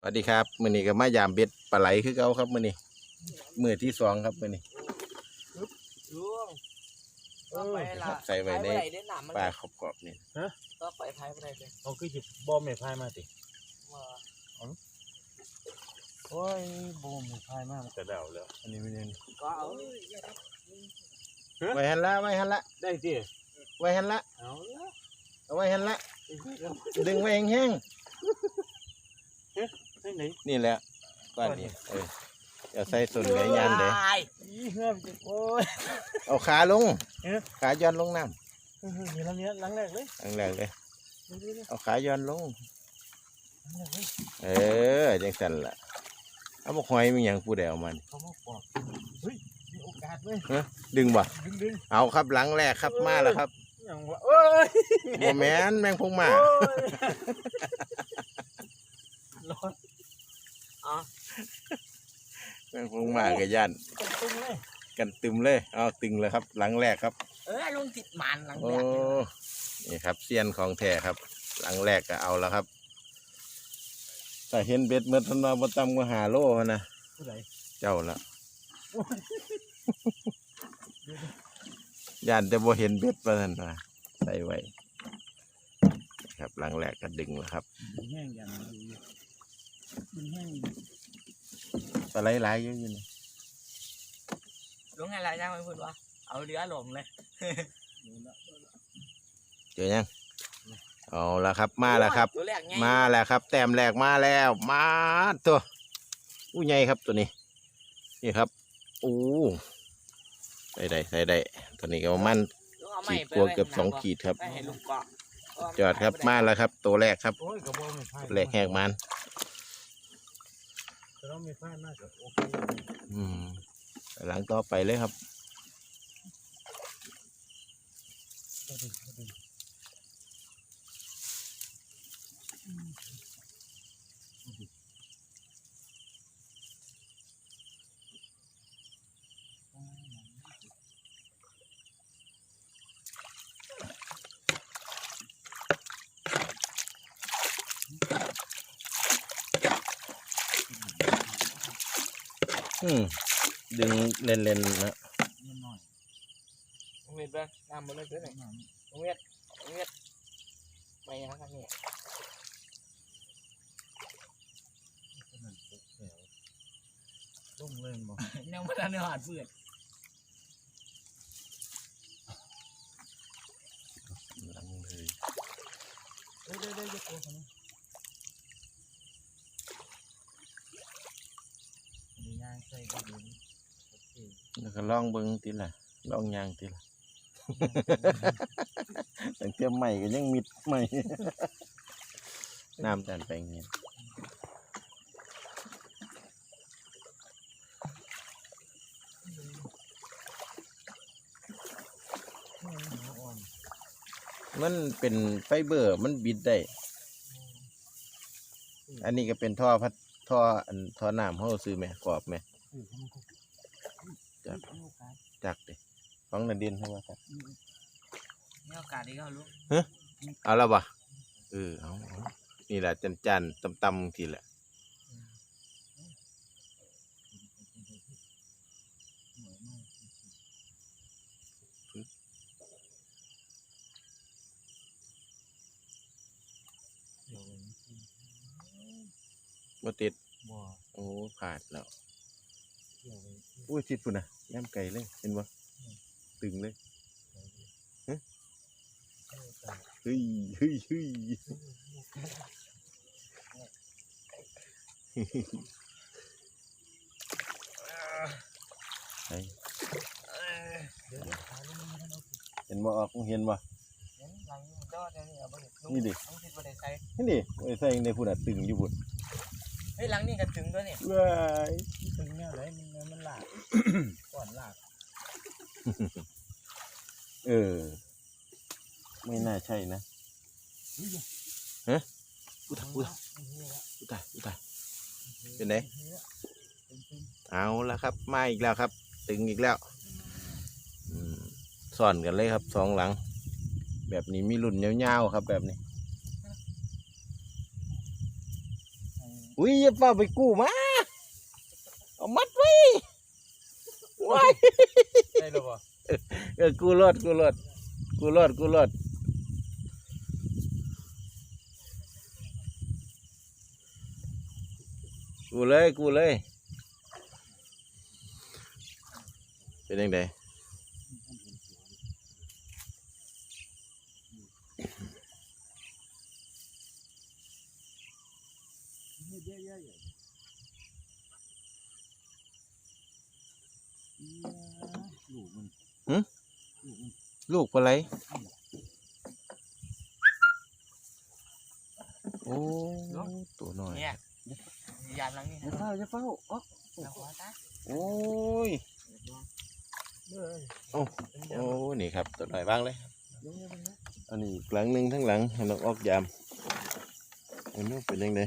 สวัสดีครับมื้อนี้ก็มายามเบ็ดปลาไหลคือเก่าครับมื้อนี้มื้อที่สองครับมื้อนี้ลุงเอก็อไปละใส่ไว้ในปเด้หนามมันปลาขอบกรอบนี่ก็ไปพายไปได้เลยเอาคือจิบอมไม่พายมาติมาโอ้ยบอมไม่พายมามันแต่เดาแล้วอันนี้ไม่เน้นก็เอาไว้หันละไว้หันละได้ติไว้หันละเอาละเอาไว้หันละดึงไว้แห้งได้ไหนๆนี่แหละก้อนนี้เอออย่าใส่ส่วนไหนยานเด้อีเงื่อนจิโอ้ย เอาขาลงเอ๊ะ ขาย้อนลงน้เฮ้ยเห็นแล้วเนี้ยหลังแรกเลยำอันแรกเลยดูดิดิเอาขาย้อนลง หลังแรกเลยเออจังสั่นล่ะเอาบ่หอยมีหยังผู้ใดเอามัน เขามาปอกเฮ้ยมีโอกาสเว้ยดึงบ่ดึงดึงเอาครับหลังแรกครับมาแล้วครับอย่างวะเอ้ยบ่แม่นแมงพงมาโอ้ยร้อน แมงพงมาก็ย่านตึงๆเลยกันตึมเลยเอาตึงเลยครับ หลังแรกครับ เออลุงติดมันหลังโอ้แรกนี่ครับเซียนของแท้ครับ หลังแรกก็เอาแล้วครับแต่เห็นเบ็ดเมื่อทนมาบ่ต่ำกว่าหาโลหั้นนะผู้ใดเจ้าละย่านจะบ่เห็นเบ็ดว่านั่นนะใส่ไว้ ครับหลังแรกก็ดึงแล้วครับดึงแห้งอย่างนี้ อยู่ดึงแห้งปลาไหลหลายเยอะอยู่นี่ลุงให้อะไรจ้างไปพูดว่าเอาเรือหลงเลยดูละเจอยังเอาแล้วครับมาแล้วครับ ตัวแรกไงมาแล้วครับ แต้มแรกมาแล้ว มาตัวอู้ใหญ่ครับตัวนี้ นี่ครับอู้ใส่ได้ใส่ได้ตัวนี้ก็ประมาณลุงเอาไม้ขีดไปกลัวไว้เกือบข้างหสน้าองขีดครับไปให้ลุงเกาะจอดครับมาแล้วครับ ตัวแรกครับโอ้ยกระบอกไม่พายแรกแหกมันแต่ เราไม่พายมากกับโอเคอืมหลังต่อไปเลยครับ ก็ดีก็ดี อืมดึง เล่นๆนะนิดหน่อยลุงเวียดบ้างน้ำมาเลยเพื่อนนิดหน่อยลุงเวียดลุงเวียดไปยังครับนี่ก็นั่นตกแถวลงเลยบ่ยังไม่ได้เนื้อหาดเพื่อนหลังเลยเด้เด้เด้ยกตัวเขานะอันนี้ย่างใส่ดี แล้วก็ลองเบิ้งทีละลองยางทีละตั้งแต่ใหม่ก็ยังมิดใหม่น้ำดันไปอย่างเงี้ยนี่มันหัวอ่อนมันเป็นไฟเบอร์มันบิดได้ อันนี้ก็เป็นท่อพัดท่ออันท่อน้ำเขาซื้อไหมกรอบไหม จักมีโอกาสจักเด้ของนันดินใช่ไหมครับมีโอกาสดีก็ลุงเอาแล้วบ่เออเอาเอานี่แหละจันจันตำตำๆทีแหละหน่อยมากเดี๋ยวมันสิบ่ติดบ่โอ้ขาดแล้วเดี๋ยวมันสิอุ้ยติดพุ่นนะ ย่ำไก่เลย เห็นบ่ตึงเลยเดี๋ยวมันสิเฮ้ยเฮ้ยเฮ้ยไอ้เดี๋ยวเดี๋ยวขาลงมาให้เราสิเห็นบ่ออกเห็นบ่เห็นหลังมันก็เดี๋ยวนี้เอาไปลุงนี่ดิลุงติดบริใส่นี่ดิไอ้ใส่ในพุ่นน่ะตึงอยู่พุ่นเฮ้ยหลังนี่ก็ถึงด้วยเนี่ยว้ายมันเป็นแนวไหนมันมันลาก ก่อนลาก เออ ไม่น่าใช่นะอุ้ยฮะอุยตายอุยตายเฮียละอุยตายอุยตายเป็นไงเฮียละเป็นเป็นเอาละครับ มาอีกแล้วครับ ตึงอีกแล้วอืมซ่อนกันเลยครับสองหลัง แบบนี้มีรุ่นยาวๆครับ แบบนี้ไอ้อุ้ยอย่าเป้าไปกู้มา เอามัดไว้ ไว้ได้หรือเปล่าเออกู้รถกู้รถกู้รถกู้รถกู้เลยกู้เลยเป็นยังไง เยอะๆๆอียลูกมันลูกมัน ลูกปลาไหลโอ้ตัวน้อยเนี่ยยามหลังนี่อย่าเฝ้าอย่าเฝ้าอ๊อกเราขอซะโอ้ยเด้อโอ้โอ้นี่ครับตัวน้อยบ้างเลยเดี๋ยวๆๆนะอันนี้อีกหลังหนึ่งทั้งหลังให้น้องออกยามอันนี้เป็นยังไง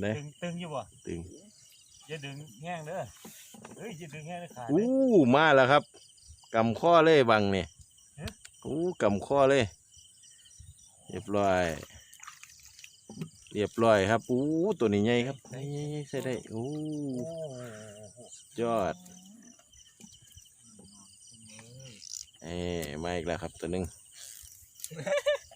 เป็นไงตึงตึงอยู่บ่ตึงอย่าดึงแง่งเด้อเฮ้ยอย่าดึงแง่งเลยขาดเลยอู้มาแล้วครับกำข้อเลยบังเนี่ยฮะอู้กำข้อเลย เรียบร้อย เรียบร้อยครับอู้ตัวนี้ใหญ่ครับใหญ่ๆใส่ได้อู้โอ้โหยอดเอ้มาอีกแล้วครับตัวหนึ่ง กำลังจะ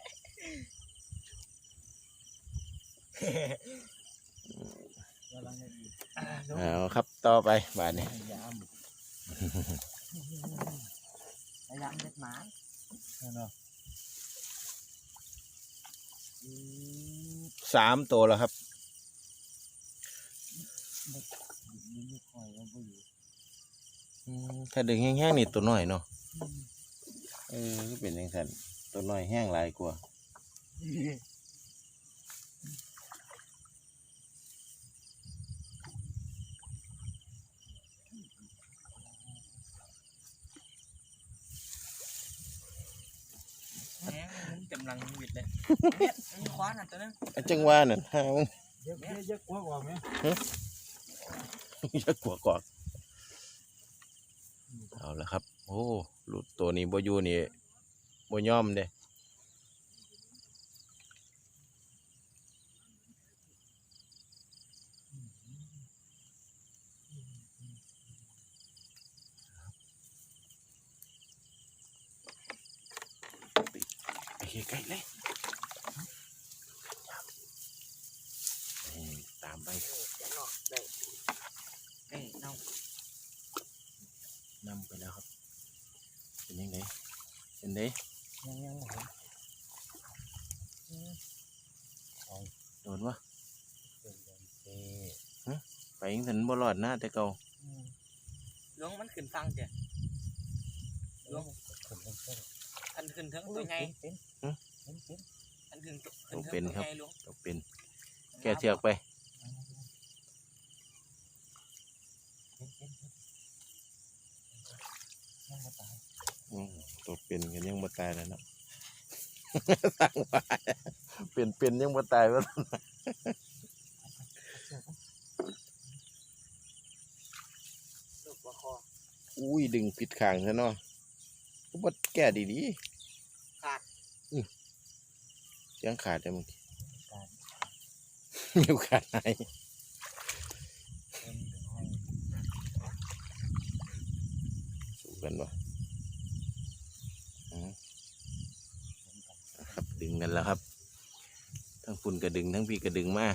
อีกอ่า เดี๋ยวเอาครับต่อไปบาทนี้พยายามพยายามเด็ดหมานั่นเนาะอืมสามตัวแล้วครับยิงไม่ค่อยเอาไปอยู่อืมถ้าดึงแห้งๆนี่ตัวน้อยเนาะเออก็เป็นอย่างนั้นตัวน้อยแห้งหลายกว่า แหมมันกำลังวิดเลยเนี่ยมันคว้าน่ะตัวนึงอะจังว่านั่นห้ามึงเยอะๆเยอะกว่าว่าไหมจะกลัวกอดเอาละครับ โอ้ลูกตัวนี้บ่อยู่นี่บ่ยอมเด้ ใกล้ๆเลยนี่ตามไปเอ้ยน้องนำไปแล้วครับ เป็นยังไงเป็นไงยังยังผมโดนวะเป็นแดงเต้ไปยังสันบ่รอดหน้าแต่เก่าล้วงมันขึ้นฟังเจ้ะล้วงคนต้องเต้นอันขึ้นเถิงตัวใหญ่ เป็นเป็นเป็น อันขึ้นขึ้นเถิงตัวใหญ่ล้วงต้องเป็น แกเชือกไปเป็นเป็นยังมาตายอืมตัวเป็นกันยังบ่ตายแล้วเนาะสั่งว่าเป็นเป็นยังบ่ตายวะลูกปลาคออุ้ยดึงผิดข้างซะเนาะก็บ่แก้ดีขาด ๆยังขาดแต่มึงการนิ้วขาดไหนเป็นให้สู้กันวะอืมครับดึงกันแล้วครับ ทั้งฝุ่นก็ดึงทั้งพี่ก็ดึงมา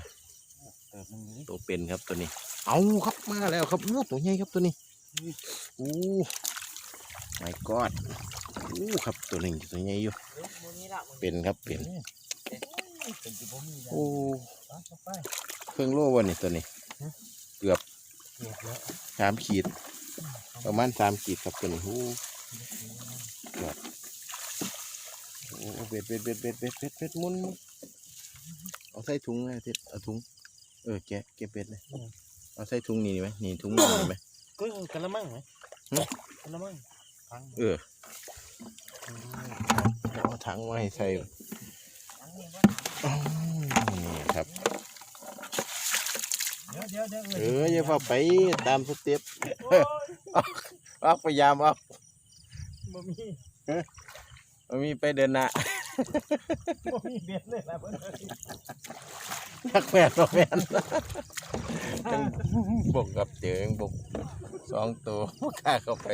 เติมมันนี้ตัวเป็นครับตัวนี้ เอาครับมาแล้วครับอู้ตัวใหญ่ครับตัวนี้อู้ my god อู้ครับตัวนี้ตัวใหญ่อยู่ลูกมือนี้ละมึงเป็นครับเป็นเป็นที่ผมมี โอ้ต่อไปเครื่องโล่วันนี้ตัวนี้ เกือบแล้วสามขีด ประมาณสามขีดครับตัวนี้โอ้โอ้เบ็ดเบ็ดเบ็ดเบ็ดเบ็ดเบ็ดเบ็ดหมุนหมุนเอาใส่ถุงเลยทิศเอาถุง เออแกะแกะเป็ดเลย เอาใส่ถุงนี่ไหมนี่ถุงนี่ไหมก็กระมังไหมหึกระมังพังเออเอาถังไว้ใส่อั นนี้ว่าอ้าวนี่ครับเดี๋ยวเดี๋ยวเดี๋ยวเอออย่าพาไปตามสเต็ปออกพยายามออกบ่มีมันมีไปเดินหน้าบ่มีเบ็ดเลยล่ะเพิ่นทักแม่นบ่แม่นยังบกกับเจอยังบกสองตัวบ่กล้าเข้าไป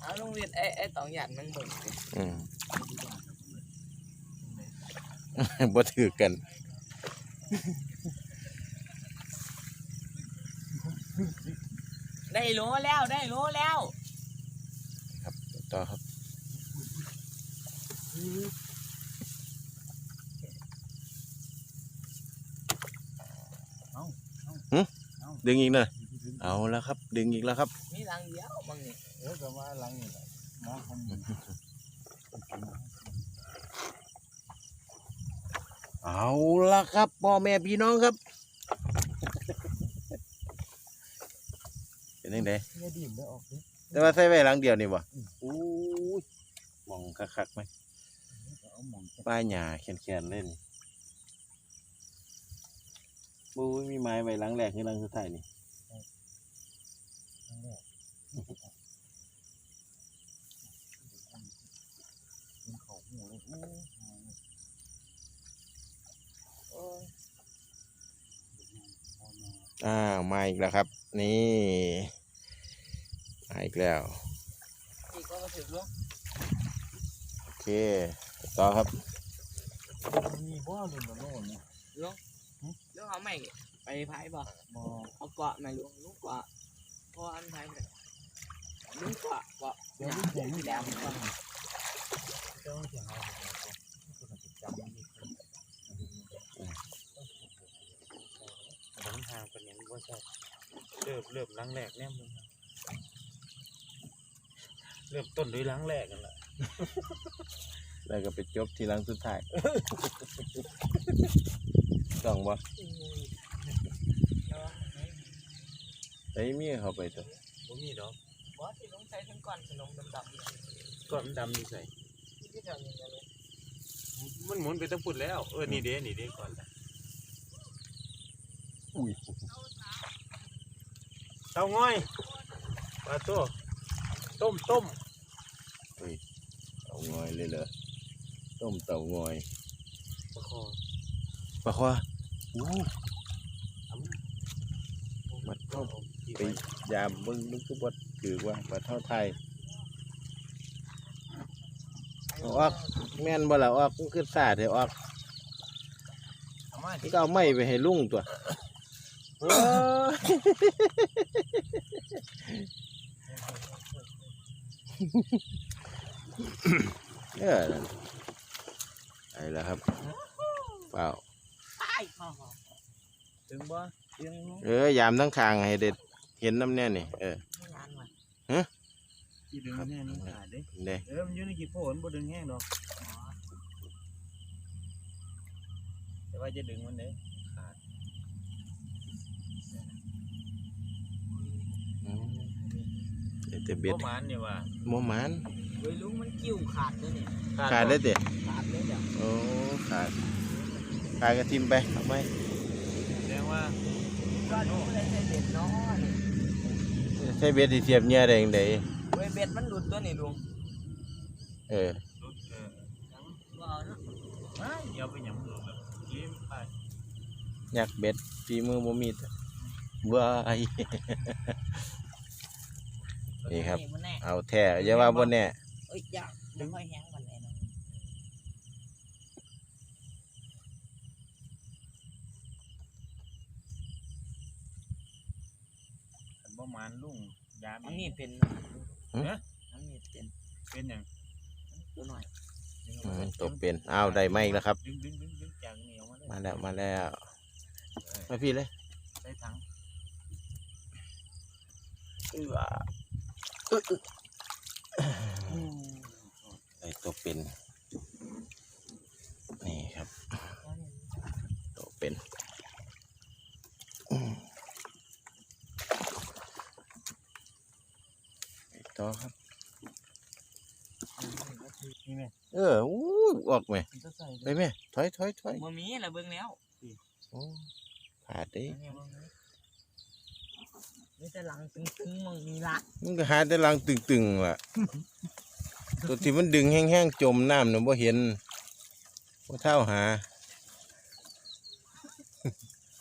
เอาลุงเวียดไอ้ไอ้ตองหยันมันเบิ่งสิอืม บ่ถือกันได้โลแล้วได้โลแล้วต่อครับดึงอีกนะเอาแล้วครับ ดึงอีกแล้วครับมีรังเดียวบางนี่เออก็ว่าหลังนี่แหละมองคน เอาละครับพ่อแม่พี่น้องครับเป็นยังไงอย่าดิ่มเด้อออกเด้อแต่ว่าใส่ไว้หลังเดียวนี่บ่อู้ยมองคักๆไหมเอาหมองจะป้ายหญ้าแขนๆเล่นบูยมีไม้ไว้หลังแรกคือหลังสุดท้ายนี่ครั้งแรกกินข้าวหูเลยโอ้โอ้ยอ้าวมาอีกแล้วครับ นี่มาอีกแล้วอีกก็มาถึงลุงโอเคต่อครับมีบ่ลุงโน่นนะลุงลุงเอาไม่ไปพายบ่บ่เอาเกาะไหมลุงลุงเกาะพออันพายไปลุงเกาะเกาะเดี๋ยวหลูญ้ากแข็งที่แล้แล้ววมันก็เจ้าเสียงเอาคนจะจำ มันดีคนทางเป็นอย่างว่าใช่เริ่มเริ่มล้างแรกเนี่ยมึงเริ่มต้นด้วยล้างแรกกันละแล้วก็ไปจบที่หลังสุดท้าย ต้องบ่ไอ้มีเข้าไปตัวบ่มีดอกบอสที่ลุงใส่ทั้งก้อนขนมดำๆเนี่ยก้อนดำนี่ใส่ที่แถวนี้นะลุงมันหมุนไปตั้งปุ่นแล้ว เออ นี่เด้นี่เด้ก่อนละ อุ้ย เตาง่อยปลาตัวต้มต้มเต่างอยเลยเหรอต้มเต่างอยปลาคอปลาควาอู้มัดเข้าที่ไปไปยามมึงมึงก็บดถือว่าปลาเท่าไทยเอาออกแม่นบ่ล่ะออกมันคือสาดเถอะออกเอามานี่ก็เอาไม้ไปให้ลุงตัวเอ้ย เออนั่นไอ้แล้วครับเปล่าตายพ่อถึงบ่ยังเออยามทั้งคางให้เด็ดเห็นน้ำแน่นี่เออไม่นานว่ะที่ดึงแน่นขาดเด้เด้เออมันอยู่ในกี่โผล่บ่ดึงแห้งดอกแต่ว่าจะดึงมันเด้ ขาดอืมเดี๋ยวจะเบ็ดบ่หมานเนี่ยว่าโมหมันเฮ้ยลุงมันกิ้วขาดแล้วเนี่ยขาดได้เด็ดขาดเลยเดี๋ยวโอ้ขาดขาดกระทิมไปเอาไหมแสดงว่าก็ลุงไม่ได้ใส่เบ็ดเนาะนี่ใช้เบ็ดที่เทียบเนี่ยได้ยังไงเว้ยเบ็ดมันหลุดตัวนี่ลุงเออรุดเออว่าเอาเนาะไม่เดี๋ยวไปหยังหลงแบบยิ้มไปอยากเบ็ดฝีมือบ่มีแต่ว้าย นี่ครับมันแน่เอาแท้อย่าว่าบ่แน่เอ้ยอยากไม่ค่อยแห้งวันไหนนะคันบ่หมานลุงยามอันนี้เป็นฮะอันนี้เป็นเป็นหยังตัวหน่อยอืมตบเป็นเอาได้ไหมอีกแล้วครับ ดึงดึงดึงดึงจากเหนียวมาเลยมาแล้วมาแล้วมาพี่เลยใส่ถังอื้อ ไอ้ตบเป็น นี่ครับตบเป็นอืมไปต่อครับ นี่แม่เอออู้ออกไหมมันจะใส่ไปไหมถอยถอยถอยบ่มีละเบิ่งแล้ว โอ้อ้ขาดเด้อันนี้มึง นี่แต่หลังตึงๆมึงมีละมันก็หาแต่ลังตึงๆล่ะ ตัวที่มันดึงแห้งๆจมน้ำน่ะบ่เห็นบ่เท่าหา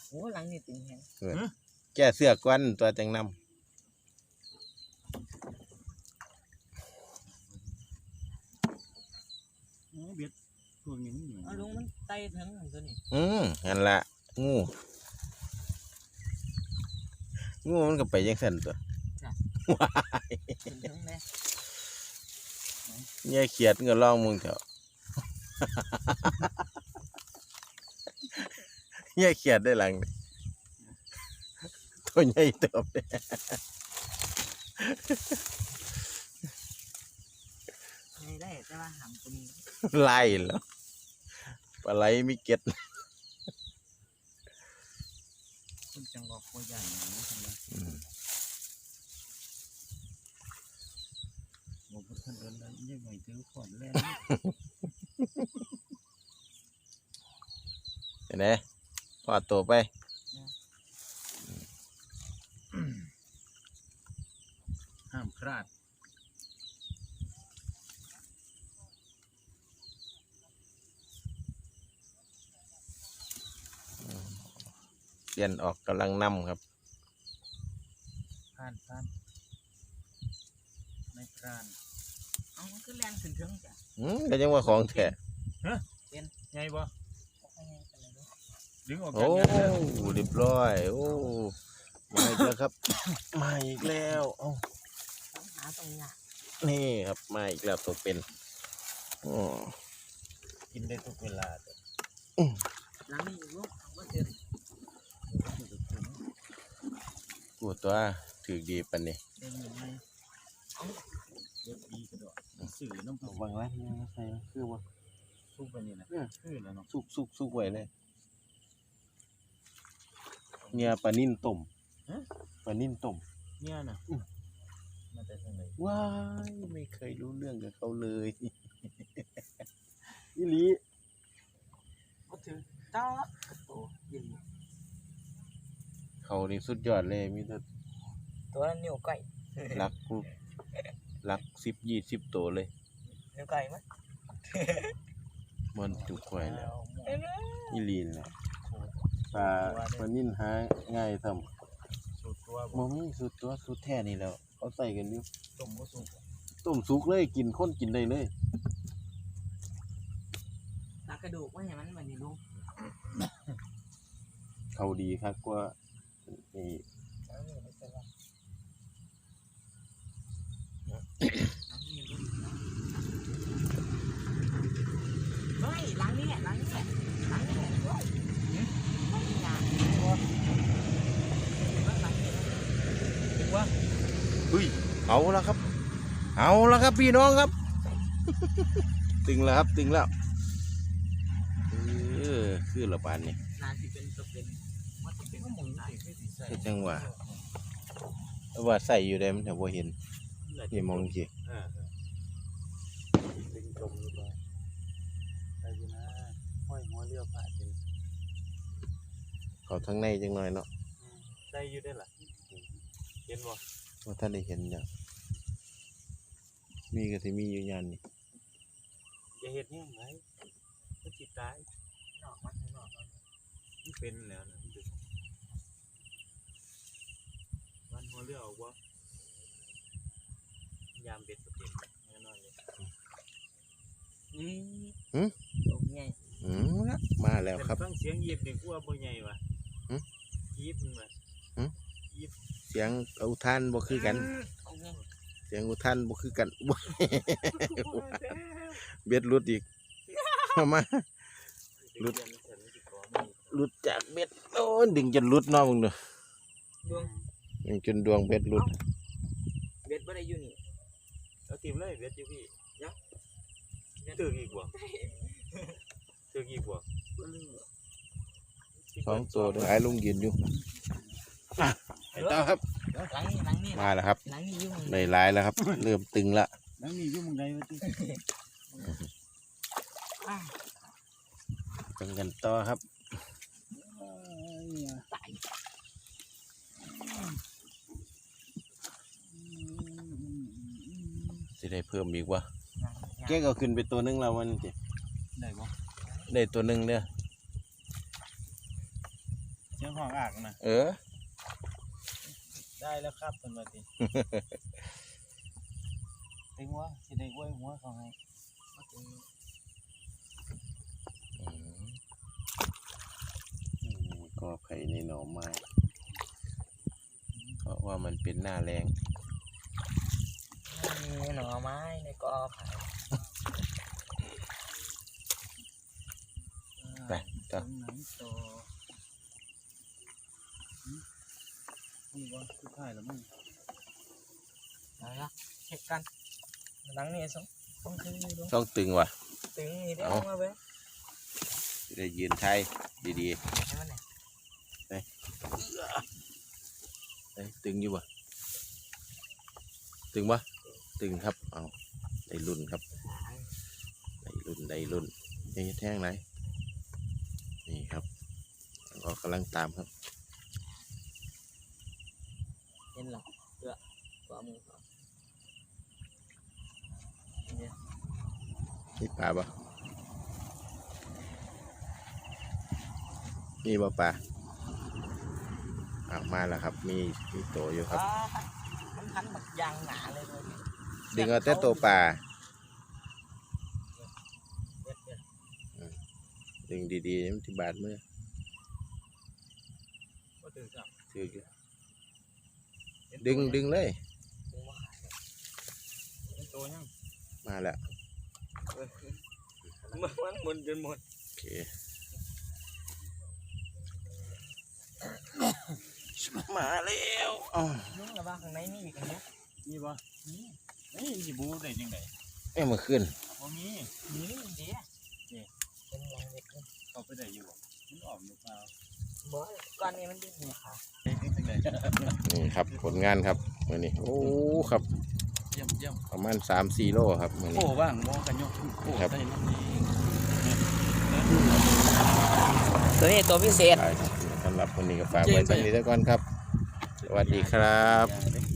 โอ้หลังนี่ตึงแฮงแก้เสื้อก่อนตัวจังนำโอ้เบ็ดพวกนี้มันอยู่ เอาลุงมันไต่ถึงอันตัวนี้อืมนั่นละงู งูมันก็ไปยังสั่นตัวถึงถึงแน่เนี่ยเขียดมันก็ลองมึงเถอะเนี่ยเขียดได้หลังนี่ตัวใหญ่เติบเลยไม่ได้แต่ว่าหำตัวนี้ไล่แล้วปลาไหลมีเก็ด คน จังหวะตัวใหญ่อยนี้ทำไมอืมกว่าท่านเดินได้ยังไงเจอขอนแล่นเห็นไหมพอดตัวไปห้ามคลาด เปลี่ยนออกกำลังนำครับ ผ่านผ่านไม่พลาดเอามันคือแรงถึงถึงจ้ะอืมก็ยังว่าของแท้ไงบ่เอาไปให้กันเลยเด้อดึงออกโอ้จากกันแล้วเรียบร้อย โอ้มาอีกแล้วครับ มาอีกแล้วเอ้าต้องหาตรงนี้นี่ครับมาอีกแล้วตัวเป็นอ๋อกินได้ทุกเวลาแต่หลังนี่อยู่ลูกเอาว่าเจอ กู ตัวถือดีปันนี่เด้งยังไงเด็ดดีกระโดดสื่อน้ำผึ้งบางร้านนี่ใส่คือว่าซุกไปนี่นะคือแล้วเนาะสุกสุกสุกไว้เลยเนี่ยปลานิ่นต้มปลานิ่นต้มเนี่ยนะมาแต่ทางไหนว้ายไม่เคยรู้เรื่องกับเขาเลยอีหลีก็ถือจ้ากระตัวยินเขานี่สุดยอดเลยมีแต่ ตัวนิ้วไก่รักกูรักสิบยี่สิบตัวเลยนิ้วไก่มั้ยมันจุกไว้แล้วเอ้ยอีหลีนแหละปลาปลานิ่นหาง่ายทสูตรตัวำมมีสุดตัวสุดแท้นี่แล้วเขาใส่กันอยู่ต้มก็สุกต้มสุกเลยกินข้นกินได้เลยตักกระดูกไว้ให้มันมันนี่ลุงเขาดีครับกว่านี่เอานี่ไม่เป็นไรเฮ้ยหลังนี่แหละหลังนี่แหละหลังนี่แหละเฮ้ยไม่มีหลังหลังนี่ ถึงว่า เฮ้ย เอาแล้วครับ เอาแล้วครับพี่น้องครับ ตึงแล้วครับตึงแล้วเออคือละบานนี่นาสิเป็นตัวเป็นว่าจะเป็นก็หมุนได้คือสิใส่เฮ็ดจังหวะแต่ว่าใส่อยู่ได้มันแต่ว่าเห็นนี่มองสิเออดึงจมลงไปใส่อยู่นะห้อยหัวเรือผ่าเป็นเขาทั้งในจังหน่อยเนาะใส่อยู่ได้ล่ะเห็นบ่ว่าท่านได้เห็นอย่าง มีก็สิมีอยู่ยันนี่อย่าเห็ดแห้งไหมก็จิตตายนอกมาข้างนอกมันเป็นแล้วนะมันดึงวันหัวเรือออกบ่ยามเบ็ดก็เป็นแน่นอนเลยนี่ตรงไงอืมละมาแล้วครับแต่ฟังเสียงเหยียบนี่กูว่าบ่ใหญ่ว่ะหึยีบมันว่ะเสียงอุทานบ่คือกันตรงไง เสียงอุทานบ่คือกันเบ็ดหลุดอีกเอามาหลุดหลุดจากเบ็ดโอ้ยดึงจนหลุดเนาะมึงเด้อดวงดึงจนดวงเบ็ดหลุดเบ็ดบ่ได้อยู่นี่เอาทีมเลยเบ็ดอยู่พี่เดี๋ยวตึกอีกบ่ตึกอีกบ่สองตัวเด้อไอ้ลุงยืนอยู่ อะไปต่อครับ หลังนี่หลังนี่มาแล้วครับหลังนี่อยู่ในลายแล้วครับ เริ่มตึงละนั่งนี่อยู่มึงไงวะติอ่ากันกันต่อครับอ่าเนี่ยตายสิได้เพิ่มอีกวะงานแกก็ขึ้นไปตัวหนึงแล้ววันนี้ได้บ่ได้ตัวหนึงเด้อเสียงห้องอากนะเออ ได้แล้วครับเป็นว่าติเต็งหัวสิได้กล้วยหัวเขาให้อืมอืมก็ไข่ในหน่อไม้เพราะว่ามันเป็นหน้าแรงมีหน่อไม้ในกอไผ่ไปต่อ ตรงไหนต่อหืม นี่บ่สุดท้ายแล้วมึงเอาละเช็คกันหลังนี่สองสองคืนนี่ดูต้องตึงว่ะ ตึงนี่ได้เอาเอามาเว้ยสิได้ยืนไทยดีให้มันเนี่ยๆเอ้ยตึงอยู่บ่ตึงบ่ตึงครับ เอาได้รุ่นครับ ได้รุ่นได้รุ่นยังจะแท่งไหนนี่ครับก็กำลังตามครับเห็ นหรอเกลือตัวมือก่อนเนี่ยนี่ปลาปะนี่บ่ปลาอ่ามาแล้วครับ มีมีโตวอยู่ครับอ่ามันพันแบบยางหนาเลยเลยดึงเอาแต่ตัวปลาเด็ดเด็ดดึงดีๆมันที่บาดมือก็ตื่นจับถือ ดึงดึงเลยดึงมาขายเป็นโตยังมาแล้วมันมันหมุนจนหมดโอเคมาแล้วอ๋อนุ่งแล้วว่าข้างในมีอีกอันเนี้ยนี่บ่นี่นี่สิบูได้จังได๋เอ้ยมาขึ้นบ่มีนี่เดียวนี่เป็นยางเด็ดเลยเข้าไปได้อยู่บ่มันออกหรือเปล่า บ่ก้อนนี้มันดิ้นหัวขาได้จังได๋นี่ครับผลงานครับมือนี้โอ้ครับเยี่ยมเยี่ยมประมาณสามสี่โลครับมือนี้โอ้ว่างมองกันยกโอ้ครับได้น้ำนี้ตัวนี้ตัวพิเศษสำหรับวันนี้ก็ฝากไว้สักนิดแล้วก่อนครับ สวัสดีครับอย่าเด้